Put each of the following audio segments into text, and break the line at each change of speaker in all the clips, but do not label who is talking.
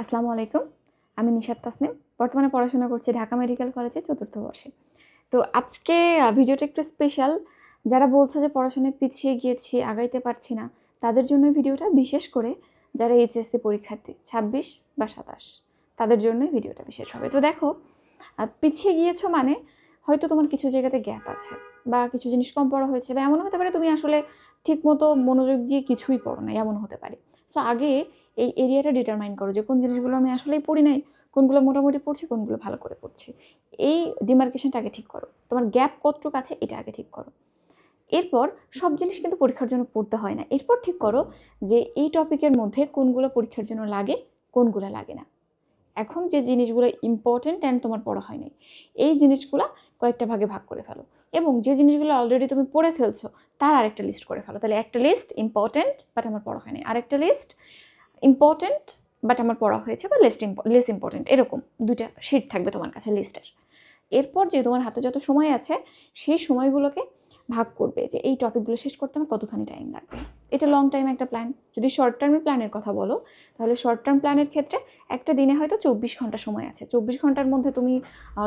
আসসালামু আলাইকুম। আমি নিশাদ তাসনিম। বর্তমানে পড়াশোনা করছি ঢাকা মেডিকেল কলেজে চতুর্থ বর্ষে। তো আজকে ভিডিওটা একটু স্পেশাল যারা বলছো যে পড়াশোনায় পিছিয়ে গিয়েছি, আগাইতে পারছি না, তাদের জন্য ভিডিওটা বিশেষ করে যারা এইচএসসি পরীক্ষার্থী, ছাব্বিশ বা সাতাশ, তাদের জন্যই ভিডিওটা বিশেষ হবে। তো দেখো পিছিয়ে গিয়েছো মানে হয়তো তোমার কিছু জায়গাতে গ্যাপ আছে বা কিছু জিনিস কম পড়া হয়েছে বা এমন হতে পারে তুমি আসলে ঠিকমতো মনোযোগ দিয়ে কিছুই পড়ো না এমন হতে পারে। সো আগে এই এরিয়াটা ডিটারমাইন করো যে কোন জিনিসগুলো আমি আসলেই পড়ি নাই, কোনগুলো মোটামুটি পড়ছি, কোনগুলো ভালো করে পড়ছি। এই ডিমার্কেশনটা আগে ঠিক করো। তোমার গ্যাপ কতটুকু আছে, এটা আগে ঠিক করো। এরপর সব জিনিস কিন্তু পরীক্ষার জন্য পড়তে হয় না। এরপর ঠিক করো যে এই টপিকের মধ্যে কোনগুলো পরীক্ষার জন্য লাগে, কোনগুলো লাগে না। এখন যে জিনিসগুলো ইম্পর্টেন্ট অ্যান্ড তোমার পড়া হয়নি এই জিনিসগুলো কয়েকটা ভাগে ভাগ করে ফেলো। এবং যে জিনিসগুলো অলরেডি তুমি পড়ে ফেলছো, তার আরেকটা লিস্ট করে ফেলো। তাহলে একটা লিস্ট ইম্পর্টেন্ট বাট আমার পড়া হয়নি আরেকটা লিস্ট ইম্পর্টেন্ট বাট আমার পড়া হয়েছে বা লেস লেস ইম্পর্টেন্ট এরকম দুইটা শিট থাকবে তোমার কাছে লিস্টের এরপর যে তোমার হাতে যত সময় আছে, সেই সময়গুলোকে ভাগ করবে যে এই টপিকগুলো শেষ করতে আমার কতখানি টাইম লাগবে। এটা লং টাইম একটা প্ল্যান যদি শর্ট টার্মের প্ল্যানের কথা বলো, তাহলে শর্ট টার্ম প্ল্যানের ক্ষেত্রে একটা দিনে হয়তো চব্বিশ ঘণ্টা সময় আছে। চব্বিশ ঘণ্টার মধ্যে তুমি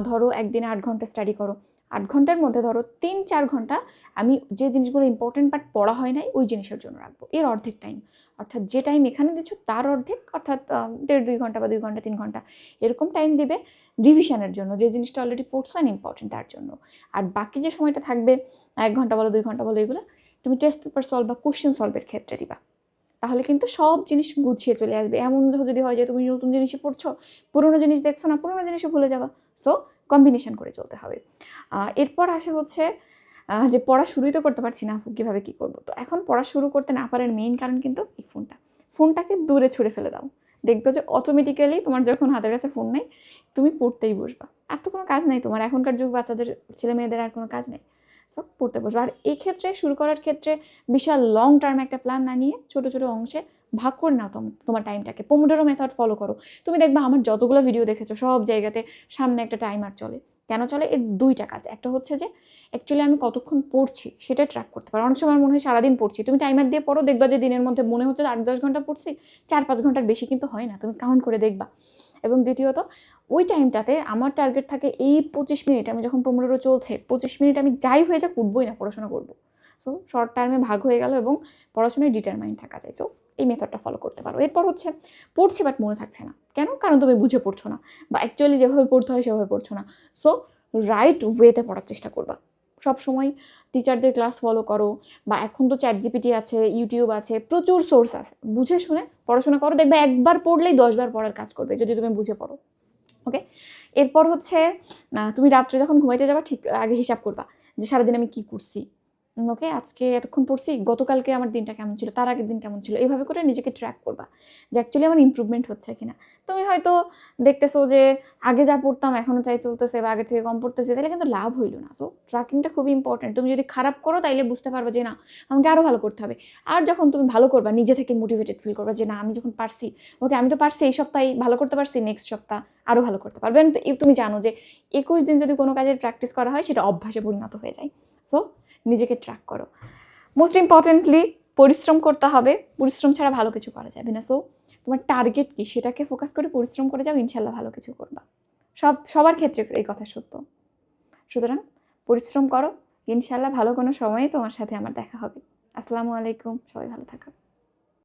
ধরো একদিনে আট ঘণ্টা স্টাডি করো। আট ঘণ্টার মধ্যে ধরো তিন, চার ঘণ্টা আমি যে জিনিসগুলো ইম্পর্টেন্ট বাট পড়া হয় নাই, ওই জিনিসের জন্য রাখব। এর অর্ধেক টাইম অর্থাৎ যে টাইম এখানে দিচ্ছ তার অর্ধেক, অর্থাৎ দেড়, দুই ঘণ্টা বা দুই ঘণ্টা, তিন ঘণ্টা, এরকম টাইম দিবে রিভিশনের জন্য, যে জিনিসটা অলরেডি পড়ছো অ্যান্ড ইম্পর্টেন্ট তার জন্য। আর বাকি যে সময়টা থাকবে, এক ঘণ্টা বলো, দুই ঘণ্টা বলো, এগুলো তুমি টেস্ট পেপার সলভ বা কোশ্চেন সলভের ক্ষেত্রে দিবা। তাহলে কিন্তু সব জিনিস গুছিয়ে চলে আসবে। এমন যদি হয় যে তুমি নতুন জিনিসই পড়ছো, পুরোনো জিনিস দেখছ না, পুরোনো জিনিসও ভুলে যাবা। সো কম্বিনেশন করে চলতে হবে। এরপর আসে হচ্ছে যে পড়া শুরুই তো করতে পারছি না কীভাবে কী করব? তো এখন পড়া শুরু করতে না পারার মেইন কারণ কিন্তু এই ফোনটা। ফোনটাকে দূরে ছুড়ে ফেলে দাও। দেখবে যে অটোমেটিক্যালি তোমার যখন হাতের কাছে ফোন নেই, তুমি পড়তেই বসবা। আর তো কোনো কাজ নাই তোমার, এখনকার যুগ বাচ্চাদের ছেলে মেয়েদের আর কোনো কাজ নেই। সব পড়তে বসবে। আর এই ক্ষেত্রে শুরু করার ক্ষেত্রে বিশাল লং টার্ম একটা প্ল্যান না নিয়ে ছোটো ছোটো অংশে ভাগ করে নাও তোম- তোমার টাইমটাকে পোমোডোরো মেথড ফলো করো। তুমি দেখবা আমার যতগুলো ভিডিও দেখেছ, সব জায়গাতে সামনে একটা টাইমার চলে। কেন চলে? এর দুইটা কাজ। একটা হচ্ছে যে অ্যাকচুয়ালি আমি কতক্ষণ পড়ছি সেটা ট্র্যাক করতে পারো। অনেক সময় মনে হয় সারাদিন পড়ছি। তুমি টাইমার দিয়ে পড়ো, দেখবা যে দিনের মধ্যে মনে হচ্ছে আট, দশ ঘণ্টা পড়ছি। চার, পাঁচ ঘণ্টার বেশি কিন্তু হয় না। তুমি কাউন্ট করে দেখবা। এবং দ্বিতীয়ত, ওই টাইমটাতে আমার টার্গেট থাকে এই পঁচিশ মিনিট আমি যখন পনেরো চলছে, পঁচিশ মিনিট আমি যাই হয়ে যাক উঠবই না, পড়াশোনা করব। সো শর্ট টার্মে ভাগ হয়ে গেল এবং পড়াশোনায় ডিটারমাইন থাকা যায়। তো এই মেথডটা ফলো করতে পারো। এরপর হচ্ছে, পড়ছি বাট মনে থাকছে না। কেন? কারণ তুমি বুঝে পড়ছো না বা অ্যাকচুয়ালি যেভাবে পড়তে হয় সেভাবে পড়ছো না। সো রাইট ওয়েতে পড়ার চেষ্টা করবা। সব সময় টিচারদের ক্লাস ফলো করো বা এখন তো চ্যাট জিপিটি আছে ইউটিউব আছে, প্রচুর সোর্স আছে। বুঝে শুনে পড়াশোনা করো, দেখবে একবার পড়লেই দশবার পড়ার কাজ করবে যদি তুমি বুঝে পড়ো ওকে এরপর হচ্ছে তুমি রাত্রে যখন ঘুমাইতে যাবা ঠিক আগে হিসাব করবা যে সারাদিন আমি কি করছি। ওকে, আজকে এতক্ষণ পড়ছি, গতকালকে আমার দিনটা কেমন ছিল, তার আগের দিন কেমন ছিল, এইভাবে করে নিজেকে ট্র্যাক করবা যে অ্যাকচুয়ালি আমার ইমপ্রুভমেন্ট হচ্ছে কিনা। তুমি হয়তো দেখতেছো যে আগে যা পড়তাম এখনও তাই চলতেছে বা আগের থেকে কম পড়তেছে, তাহলে কিন্তু লাভ হইল না। সো ট্র্যাকিংটা খুবই ইম্পর্টেন্ট তুমি যদি খারাপ করো, তাইলে বুঝতে পারবে যে না, আমাকে আরও ভালো করতে হবে। আর যখন তুমি ভালো করবা, নিজে থেকে মোটিভেটেড ফিল করবা যে না, আমি যখন পারছি, ওকে, আমি তো পারছি, এই সপ্তাহে ভালো করতে পারছি নেক্সট সপ্তাহ। আরও ভালো করতে পারবেন তুমি জানো যে একুশ দিন যদি কোনো কাজের প্র্যাকটিস করা হয়, সেটা অভ্যাসে পরিণত হয়ে যায়। সো নিজেকে ট্র্যাক করো। মোস্ট ইম্পর্টেন্টলি পরিশ্রম করতে হবে। পরিশ্রম ছাড়া ভালো কিছু করা যাবে না। সো তোমার টার্গেট কি? সেটাকে ফোকাস করে পরিশ্রম করে যাও ইনশাল্লাহ ভালো কিছু করবা। সব, সবার ক্ষেত্রে এই কথা সত্য। সুতরাং, পরিশ্রম করো। ইনশাল্লাহ ভালো কোনো সময়ে তোমার সাথে আমার দেখা হবে। আসসালামু আলাইকুম। সবাই ভালো থাকো।